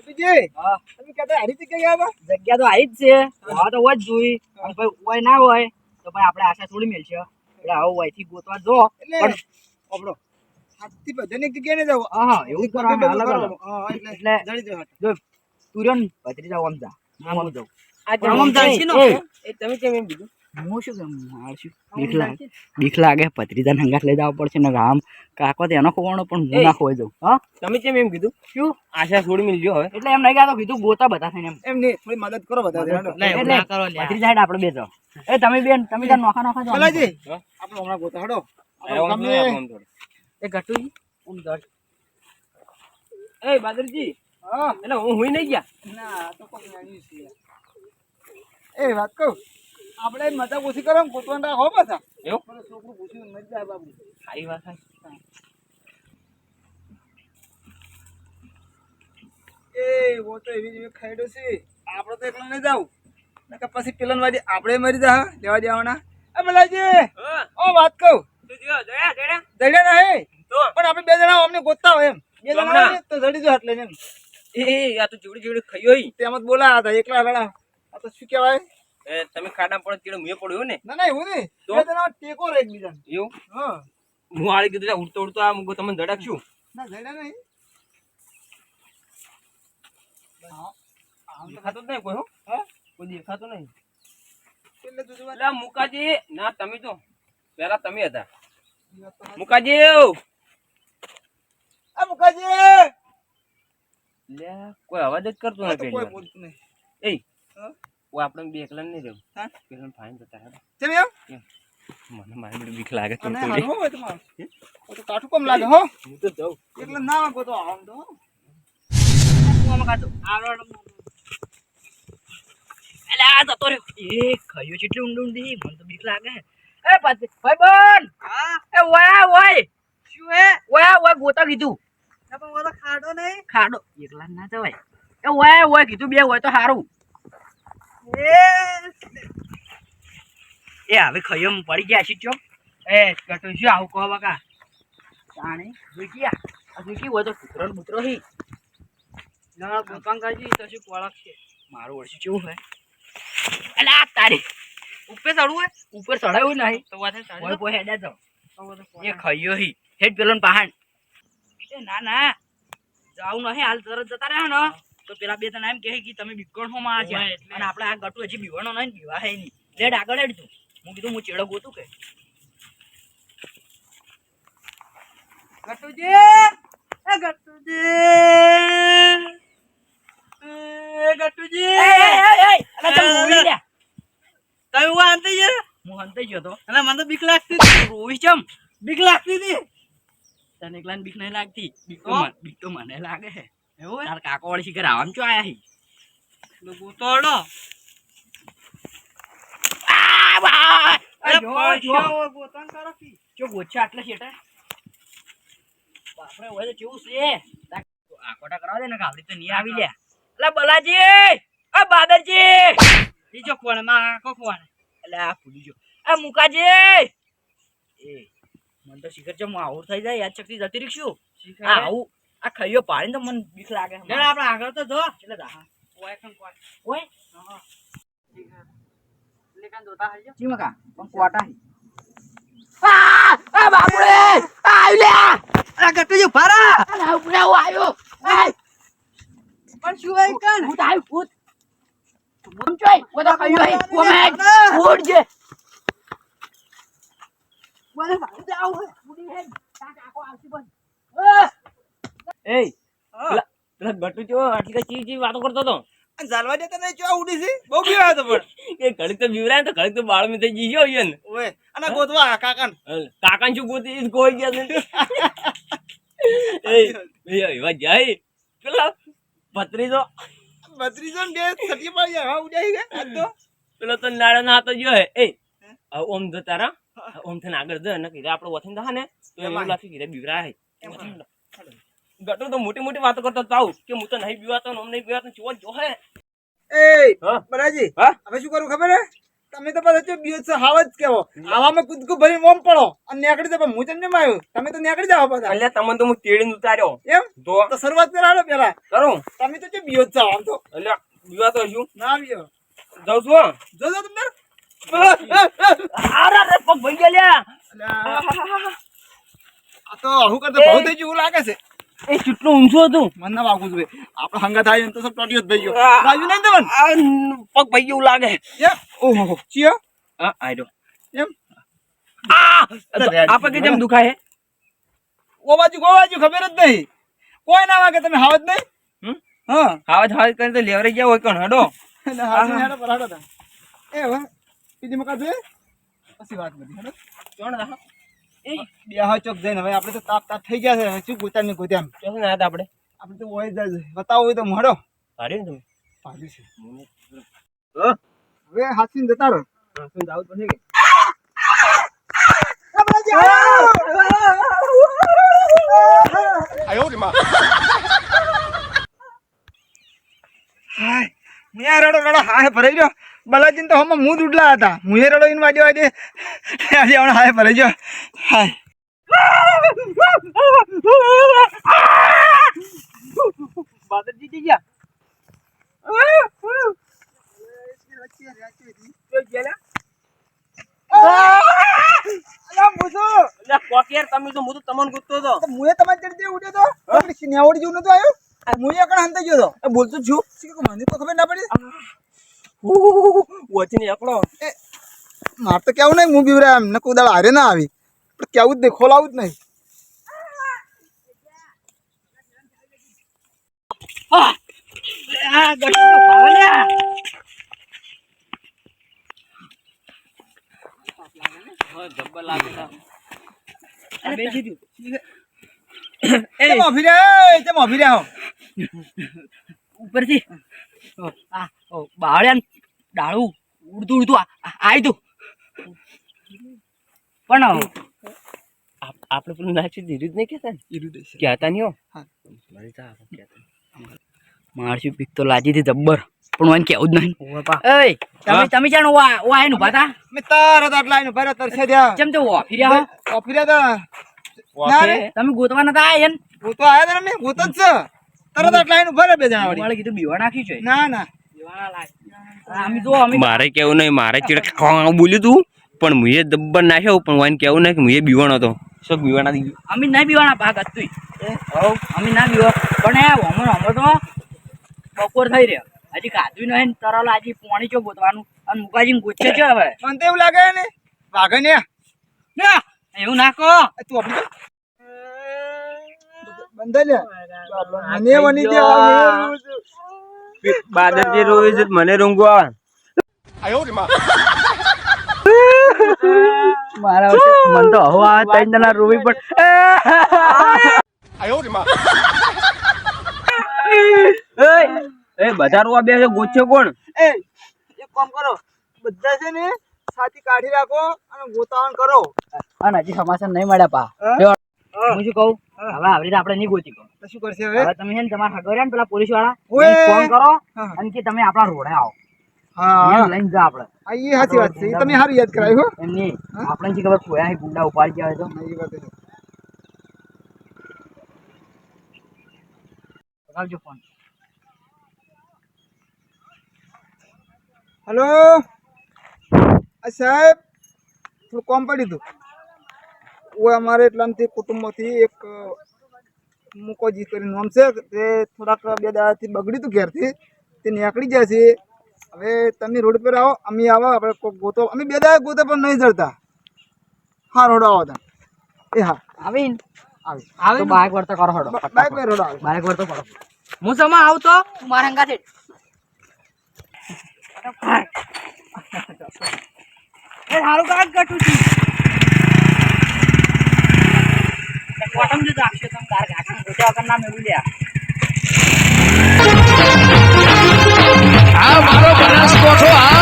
કટુજી હા. તમે કહેતા હારી જગ્યાએ ગયા જગ્યા તો આવી જ છે. હા તો હોય જ જોઈ. અને ભાઈ હોય ના હોય તો ભાઈ આપણે આશા થોડી મેળશે. એટલે હોયથી ગોતવા જો. પણ આપણો હાથથી બધાને જગ્યાએ નહીં જવું. હા હા એવું કરવાનું અલગ અલગ. હા, એટલે એટલે જણી જવા આમ જા. આ નો? એ તમે કેમ એમ કીધું? હું શું કેમ મારશું બીક લાગે? બીક લાગે. ભત્રીજા હંગાત લઈ જવા પડશે ને આમ કાકો તો એનો ખોવાનો પણ હું ના ખોઈ જાઉં. હા? તમે કેમ એમ કીધું? શું? આશા છોડી મિલજો હવે. એટલે એમ નહીં કહેતો કીધું ગોતા બધા થઈને એમ. એમ નહીં થોડી મદદ કરો બધા જણાનો. લે, એવું એટલે ના કરો લ્યા. ભત્રીજા હેડ આપણે બે જાઓ એ તમે બેન તમે ત્યાં નોખા નોખા જાઓ ભલાજી આપણે હમણાં ગોતા હડો. અરે આમ આપણે થોડું, ગમે- આમ થોડું. એ ગટુજી આમ દર એ બાદરજી. હા. એટલે હું હુઈ નહીં ગયા. ના તો કોઈ જાણ્યું એ વાત કહું. આપણે મજા ઓછી કરો ને ગોતવાના રાખો પાછા. એવું? છોકરું પૂછ્યું મજા આવે બાબુ સારી વાત છે. એ વો તો એવી જેવી ખાઈડો છે. આપણે તો એકલા નહીં જાવ નકર પછી પેલા વાડી આપણે મરી જા લેવા દેવાના એ બલાજી ઓ વાત કહું. નહીં. પણ આપણે બે જણા અમને ગોતતા હોય એમ. બે જણા હમણાં. હોય ને તો જડી જો એટલે એમ એ, આ તો જોડી જોડી ખાઈ હોય. તેમ જ બોલા હતા એકલા લડા આ તો શું કહેવાય? એ, તમે ખાડા પડો ચીડો મુએ પડ્યો ને. ના ના એવું નહીં. તો? તને ટેકો રે એકબીજાને. એવું? હા. હું આળી કીધું ઉડતો ઉડતો આ મુગો તમને ધડાકશું ના ધડા નહીં. આમ દેખાતો જ નહીં કોઈ હો. હા? કોઈ દેખાતો નહીં. એટલે તું જોવા એટલે મુકાજી ના તમે તો પેલા તમે હતા. આ મુકાજી મુકાજી લે કોઈ અવાજ જ કરતો નથી કોઈ બોલતું નહીં. એ હા? ઓ આપણે બે એકલા નહીં જવું. હા? પેલા ફાઇન જતા રહે કેમ એમ? મને મારી બધી બીક લાગે તો થોડી. થોડી. હોય તમારું. ઓ તો કાઠું કમ લાગે હો? હું તો જાઉં. એટલે ના વાગો તો આમ તો કૂવામાં કાઢો. એટલે આ જતો રહ્યો. એ ખાયો છે એટલી ઊંડી ઊંડી. મને તો બીક લાગે. એ ભાઈ ભાઈબંધ! એ ઓય ઓય શું હે? ઓય ઓય ગોતા કીધું. ખાડો નહીં. ખાડો. એકલા ના જવાય. એ ઓય ઓય કીધું બે હોય તો સારું. એ હવે ખયમ પડી ગયા છે ચો. એ કટું શું આવું કહો બકા. જાણે જોઈયા આ. જોઈકી હોય તો કૂતરો ને હી ના ગોપાંગાજી તો શું કોળક છે. મારું વર્ષ કેવું હે. એટલે આ તારી ઉપર ચડવું હોય ઉપર ચડાવ્યું નહીં. તો વાતે ઓય કોઈ હેડે જાવ એ ખયો હી. હેડ પેલો પહાણ એ ના ના. જાવું નહીં હાલ તરત જતા રહ્યા ને તો પેલા બે તને એમ કહે કે તમે બીકણ હો આ છે અને આપણે આ ગટુ હજી બીવાનો નહીં ને બીવા હે નહીં લેડ આગળ હેડ તું. હું કીધું હું ચેડો ગોતું કે. ગટુજી! એ ગટુજી! એ ગટુજી! એ, એ, અલા તમે રોવી લે તમે હું આંતે છે હું હંતાઈ ગયો તો. અને મને તો બીક લાગતી હતી. રોવી ચમ. બીક લાગતી હતી? તને એકલાને બીક નહીં લાગતી. બીક તો તો? બીક તો મને લાગે હે એવું તાર કાકો વાળી શિખર આવવાનું ચો આયા હી? ગોતોડો હોય તો કેવું છે? નહીં આવી મને શિખર થઈ જાય યાદ શક્તિ જતી રીક્ષું આવું. આ ખૈયો પાડીને તો મને બીક લાગે છે. જરા આપણે આગળ તો જો. એટલે દા ઓય કન કોણ? ઓય? લેકન જોતા હજો ચીમકા પણ કોટા હી? આ આ બાપરે આવ અરે ગટુજી ભારા આ ઉપર આવ્યો પણ શું હે કન ભૂત. આવ્યું ભૂત મમ જોઈ ઓ તો કયો હે કોમેટ ભૂત જે. બોલે ભાઈ જાવ હે બુડી હે. કાકા કો આવતી બન એ પેલા ગટુ જો આટલી કઈ ચીજ ચીજ વાતો કરતો હતો. જાલવા દેતા નહીં ચો ઉડી છે? બહુ પણ. કે ઘડીક તો બીવરાય તો ઘડીક તો બાળમાં થઈ ગઈ ગયો અને ગોતવા કાકાન. કાકા શું ગોતી ઈ કોઈ ગયા ને એ એ એવા જાય. પેલા ભત્રીજો. બત્રીસો ને બે સટી પાડી હા ઉડાઈ ગયા આજ તો. પેલો તો નાળા ના હાથો જો હે. એ ઓમ જો તારા. ઓમ થઈને આગળ જ ને કીધા આપણે વથીને દા ને. તો એવું. કીધા ગટુ તો મોટી મોટી વાતો કરતો તાવ કે હું તો નહીં પીવાતો ને નહીં પીવાતો ચો જો હે? એ બરાજી હા? હવે શું કરું ખબર હે? તમે તો પાછો ચો છો હાવ જ કેવો. આવામાં કૂદકું ભરી મોમ પડો. અને નીકળી જાવ હું તમને આવ્યો? તમે તો નીકળી જાવ પાછા. એટલે તમને તો હું તેડીને ઉતાર્યો. એમ? તો તો શરૂઆત કરાવો પેલા કરું. તમે તો જે બીઓ છો આમ તો. એટલે બીવા તો શું? ના બીઓ જાઉં છું. જો જો તમને. અરે અરે પગ ભાઈ ગયા લ્યા. આ તો હું કરતો? બહુ થઈ ગયું લાગે છે. એ કેટલું ઊંચું હતું. મને ના વાગવું છું આપણે હંગા થાય તો સબ ટોટીઓ જ થઈ ગયો. રાજુ નહીં તમને પગ ભાઈ ગયું લાગે. ઓહો. ચિયો? હા આયરો એમ? આ! પગે કેમ દુખાય ઓ બાજુ કો બાજુ ખબર જ નહીં. કોઈ ના વાગે તમે હાવત નહીં? હા. હાવજ હાવજ કરી તો લેવરાઈ ગયા હોય કોણ હડો? એટલે પર હાડો એ બીજી મકા જોઈએ? પછી વાત બધી હેડો. કોણ હતા? બે ચોક જઈને. હવે આપણે તો તાપ તાપ થઈ ગયા છે. શું ગોતા ને ગોત્યા એમ. ચોથી ના હતા આપણે આપણે તો હોય જ બતાવો હોય તો મળો પાડ્યું તમે? પાડ્યું છે. હવે હાસીન જતા રહો હા, શું જાવું તો છે કે? હાય, મુયા રડો રડો હાય ભરાઈ ગયો. બલાજીને તો હમણાં મું જ ઉડલા હતા. મુએ રડો ઇન વાડ્યો આજે. આજે હમણાં હાય ભરાઈ ગયો. હાય. બાદરજી જઈ ગયા. તમે તો મું તો તમને ગુસ્તો હતો. તો મુએ તમારી ચડતી ઉડ્યો તો? સિનેવડ જેવું નતો આવ્યો? કણ ગયો તો. બોલતો છું. શી કહું, મને તો ખબર ના પડી? વચને એકલો. મારે તો કેવું નહીં હું બીવરા એમ. નકુ દાળ હારે ના આવી. પણ કેવું જ નહીં ખોલાવું જ નહીં. જબ્બર લાગે. અરે બેસી રહ્યું. ચમ રહ્યા ઉપરથી. આ ઓ, ડાળું ઉડતું ઉડતું આ- આ- તું. પણ આપણે પેલું નાચી ધીરું જ નહીં કહેતા ને? કહેતા નહીં હો? હા. મારશું પીક તો લાજી હતી જબ્બર. પણ એને કેવું જ નહીં. તમે તમે જાણો વા વા આઈને ઊભા તા? મેં તરત આટલા આઈને ભરે તરસે થયા કેમ તો વા ફિર્યા હો? તા. ના રે. તમે ગોતવા નતા આયા ગોતવા હું આયા તા મેં હું જ છે. તરત આટલા આઈને ભરે બે જણા વાળી. કીધું બીવા નાખી છે. ના ના. બીવાના લાય. અમે જો અમે મારે કેવું નહીં મારે ચીડ ખાવા બોલ્યું તું પણ મુએ દબ્બર નાખ્યો પણ વાઈન કેવું નહીં કે મુએ બીવાનો હતો. શું બીવાણા થઈ ગયું અમે ના બીવાણા ભાગ હતું અમે ના બીવા પણ એ હમણાં હમણાં તો બપોર થઈ રહ્યો. હજી કાધું નહીં ને તરલ આજે પોણી ચો ગોતવાનું. અને મુકાજી ગોચે છે હવે. મને તો એવું લાગે ને વાઘે ને. એવું નાખો તું આપડી બંધ લે. મને વની દે બાદરજી રોઈ છે. મને રૂંગવા મારા મન તો હવે આ ત્રણ જણા રોવી પણ એ! બધા રોવા બે છે ગોચ્યો કોણ? એ એક કામ કરો. બધા છે ને સાથી કાઢી રાખો અને ગોતાવણ કરો. અને હજી સમાચાર નહીં મળ્યા પા. હા? શું કહું? હવે આવી રીતે આપણે નહીં ગોતી કહો. શું કરશે હવે? હવે તમે છે ને તમારા હગો ને પેલા પોલીસવાળા ફોન કરો અને કે તમે આપણા રોડે આવો. હા. લઈને જા આપણે. આ એ સાચી વાત છે. તમે સારું યાદ કરાવ્યું હો. એમની આપણે શી ખબર ખોયા ગુંડા ઉપાડી ગયા તો. એ વાત છે. લગાવજો ફોન હલો? સાહેબ થોડું કોમ પડ્યું હતું ઓય અમારે એટલાથી કુટુંબમાંથી એક મૂકો મુકોજી કરીને નામ છે તે થોડાક બે દાડાથી બગડ્યું હતું ઘેરથી તે નીકળી જાય છે. હવે તમે રોડ પર આવો અમે આવો આપણે કોક ગોતો. અમે બે દાડા ગોતો પણ નહીં જડતા. હા રોડ આવો તમે. એ હા. આવીને. આવી તો બાઇક વર્તો કરો હડો બાઈક પર રોડ આવે. બાઇક વર્તો કરો. હું સમા આવતો તું? મારા હંગાથે એ હારું કાક કટું છું સેવા કરના મે ઉલ્યા આ મારો બનાસ કોઠો આ